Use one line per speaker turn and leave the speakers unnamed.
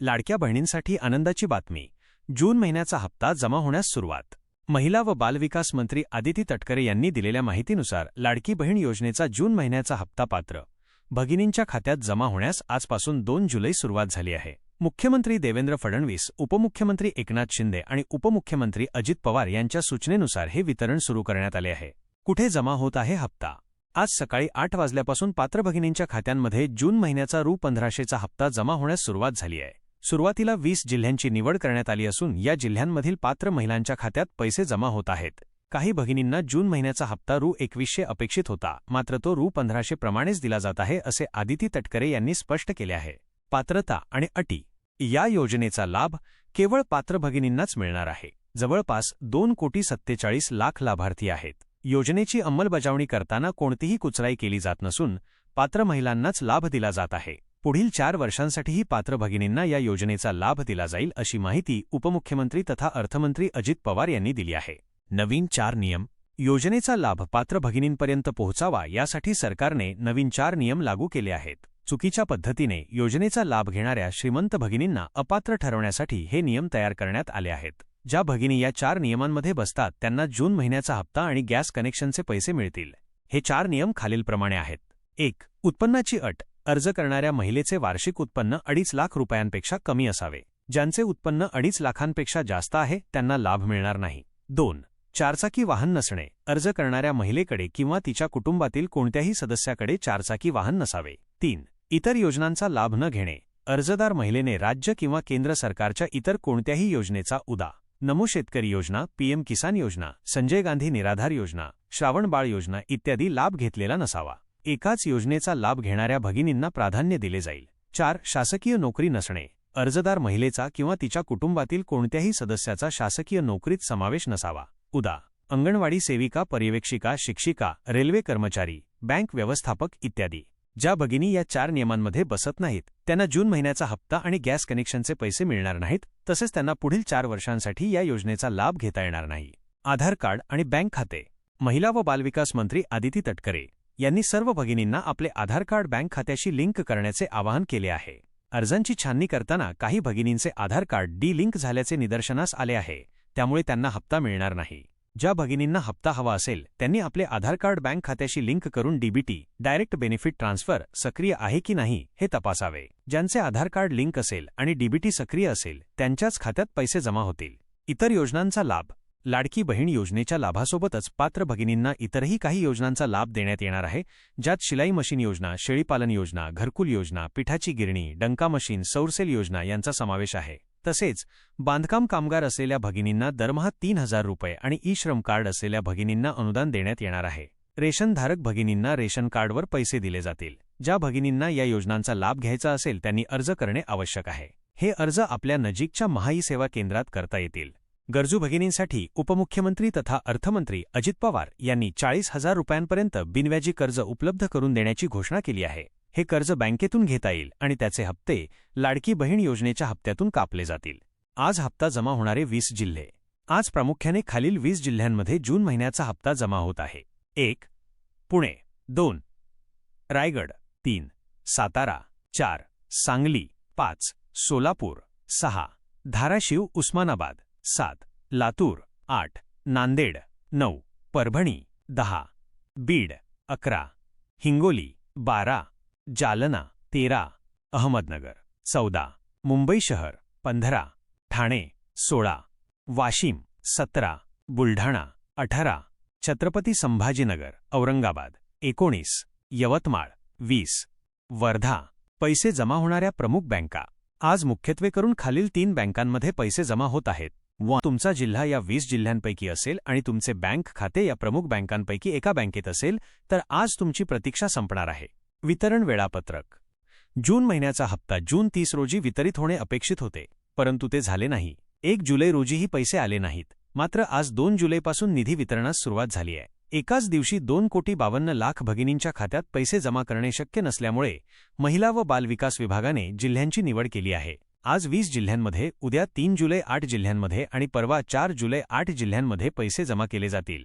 लाडक्या बहिणींसाठी आनंदाची बातमी. जून महिन्याचा हप्ता जमा होण्यास सुरुवात. महिला व बालविकास मंत्री आदिती तटकरे यांनी दिलेल्या माहितीनुसार लाडकी बहीण योजनेचा जून महिन्याचा हप्ता पात्र. भगिनींच्या खात्यात जमा होण्यास आजपासून दोन जुलै सुरुवात झाली आहे. मुख्यमंत्री देवेंद्र फडणवीस उपमुख्यमंत्री एकनाथ शिंदे आणि उपमुख्यमंत्री अजित पवार यांच्या सूचनेनुसार हे वितरण सुरू करण्यात आले आहे. कुठे जमा होत आहे हप्ता? आज सकाळी आठ वाजल्यापासून पात्र भगिनींच्या खात्यांमध्ये जून महिन्याचा रु पंधराशेचा हप्ता जमा होण्यास सुरुवात झाली आहे. सुरुवातीला वीस जिल्ह्यांची निवड करण्यात आली असून या जिल्ह्यांमधील पात्र महिलांच्या खात्यात पैसे जमा होत आहेत. काही भगिनींना जून महिन्याचा हप्ता रु. एकवीसशे अपेक्षित होता. मात्र तो रु. पंधराशे प्रमाणेच दिला जात आहे असे आदिती तटकरे यांनी स्पष्ट केले आहे. पात्रता आणि अटी. या योजनेचा लाभ केवळ पात्र भगिनींनाच मिळणार आहे. जवळपास दोन कोटी सत्तेचाळीस लाख लाभार्थी आहेत. योजनेची अंमलबजावणी करताना कोणतीही कुचराई केली जात नसून पात्र महिलांनाच लाभ दिला जात आहे. पुढील चार वर्षांसाठीही पात्र भगिनींना या योजनेचा लाभ दिला जाईल अशी माहिती उपमुख्यमंत्री तथा अर्थमंत्री अजित पवार यांनी दिली आहे. नवीन चार नियम. योजनेचा लाभ पात्र भगिनींपर्यंत पोहोचावा यासाठी सरकारने नवीन चार नियम लागू केले आहेत. चुकीच्या पद्धतीने योजनेचा लाभ घेणाऱ्या श्रीमंत भगिनींना अपात्र ठरवण्यासाठी हे नियम तयार करण्यात आले आहेत. ज्या भगिनी या चार नियमांमध्ये बसतात त्यांना जून महिन्याचा हप्ता आणि गॅस कनेक्शनचे पैसे मिळतील. हे चार नियम खालीलप्रमाणे आहेत. एक उत्पन्नाची अट. अर्ज करणाऱ्या महिलेचे वार्षिक उत्पन्न अडीच लाख रुपयांपेक्षा कमी असावे. ज्यांचे उत्पन्न अडीच लाखांपेक्षा जास्त आहे त्यांना लाभ मिळणार नाही. दोन. चारचाकी वाहन नसणे. अर्ज करणाऱ्या महिलेकडे किंवा तिच्या कुटुंबातील कोणत्याही सदस्याकडे चारचाकी वाहन नसावे. तीन. इतर योजनांचा लाभ न घेणे. अर्जदार महिलेने राज्य किंवा केंद्र सरकारच्या इतर कोणत्याही योजनेचा उदा. नमो शेतकरी योजना पीएम किसान योजना संजय गांधी निराधार योजना श्रावण बाळ योजना इत्यादी लाभ घेतलेला नसावा. एकाच योजनेचा लाभ घेणाऱ्या भगिनींना प्राधान्य दिले जाईल. चार शासकीय नोकरी नसणे. अर्जदार महिलेचा किंवा तिच्या कुटुंबातील कोणत्याही सदस्याचा शासकीय नोकरीत समावेश नसावा. उदा. अंगणवाडी सेविका पर्यवेक्षिका शिक्षिका रेल्वे कर्मचारी बँक व्यवस्थापक इत्यादी. ज्या भगिनी या चार नियमांमध्ये बसत नाहीत त्यांना जून महिन्याचा हप्ता आणि गॅस कनेक्शनचे पैसे मिळणार नाहीत तसेच त्यांना पुढील चार वर्षांसाठी या योजनेचा लाभ घेता येणार नाही. आधार कार्ड आणि बँक खाते. महिला व बालविकास मंत्री आदिती तटकरे. यांनी सर्व भगिनींना आपले आधार कार्ड बँक खात्याशी लिंक करण्याचे आवाहन केले आहे. अर्जांची छाननी करताना काही भगिनींचे आधार कार्ड डी लिंक झाल्याचे निदर्शनास आले आहे. त्यामुळे त्यांना हप्ता मिळणार नाही. ज्या भगिनींना हप्ता हवा असेल त्यांनी आपले आधार कार्ड बँक खात्याशी लिंक करून डीबीटी डायरेक्ट बेनिफिट ट्रान्सफर सक्रिय आहे की नाही हे तपासावे. ज्यांचे आधार कार्ड लिंक असेल आणि डीबीटी सक्रिय असेल त्यांच्याच खात्यात पैसे जमा होतील. इतर योजनांचा लाभ लाडकी बहीण योजनेच्या लाभासोबतच पात्र भगिनींना इतरही काही योजनांचा लाभ देण्यात येणार आहे ज्यात शिलाई मशीन योजना शेळीपालन योजना घरकुल योजना पिठाची गिरणी डंका मशीन सौरसेल योजना यांचा समावेश आहे. तसेच बांधकाम कामगार असलेल्या भगिनींना दरमहा तीन हजार रुपये आणि ई श्रम कार्ड असलेल्या भगिनींना अनुदान देण्यात येणार आहे. रेशनधारक भगिनींना रेशन कार्डवर पैसे दिले जातील. ज्या भगिनींना या योजनांचा लाभ घ्यायचा असेल त्यांनी अर्ज करणे आवश्यक आहे. हे अर्ज आपल्या नजीकच्या महाई सेवा केंद्रात करता येतील. गरजू भगिनींसाठी उपमुख्यमंत्री तथा अर्थमंत्री अजित पवार यांनी चाळीस हजार रुपयांपर्यंत बिनव्याजी कर्ज उपलब्ध करून देण्याची घोषणा केली आहे. हे कर्ज बँकेतून घेता येईल आणि त्याचे हप्ते लाडकी बहीण योजनेच्या हप्त्यातून कापले जातील. आज हप्ता जमा होणारे वीस जिल्हे. आज प्रामुख्याने खालील वीस जिल्ह्यांमध्ये जून महिन्याचा हप्ता जमा होत आहे. एक पुणे. दोन रायगड. तीन सातारा. चार सांगली. पाच सोलापूर. सहा धाराशिव उस्मानाबाद. सात लातूर आठ नांदेड नऊ परभणी दहा बीड अकरा हिंगोली बारा जालना तेरा अहमदनगर चौदा मुंबई शहर पंधरा ठाणे सोळा वाशिम सतरा बुलढाणा अठरा छत्रपती संभाजीनगर औरंगाबाद एकोणीस यवतमाळ वीस वर्धा पैसे जमा होणाऱ्या प्रमुख बँका. आज मुख्यत्वे करून खालील तीन बँकांमध्ये पैसे जमा होत आहेत. व तुमचा जिल्हा या वीस जिल्ह्यांपैकी असेल आणि तुमचे बँक खाते या प्रमुख बँकांपैकी एका बँकेत असेल तर आज तुमची प्रतीक्षा संपणार आहे. वितरण वेळापत्रक. जून महिन्याचा हप्ता जून तीस रोजी वितरित होणे अपेक्षित होते परंतु ते झाले नाही. एक जुलै रोजीही पैसे आले नाहीत. मात्र आज दोन जुलैपासून निधी वितरणास सुरुवात झाली आहे. एकाच दिवशी दोन कोटी बावन्न लाख भगिनींच्या खात्यात पैसे जमा करणे शक्य नसल्यामुळे महिला व बालविकास विभागाने जिल्ह्यांची निवड केली आहे. आज वीस जिल्ह्यांमध्ये उद्या तीन जुलै आठ जिल्ह्यांमध्ये आणि परवा चार जुलै आठ जिल्ह्यांमध्ये पैसे जमा केले जातील.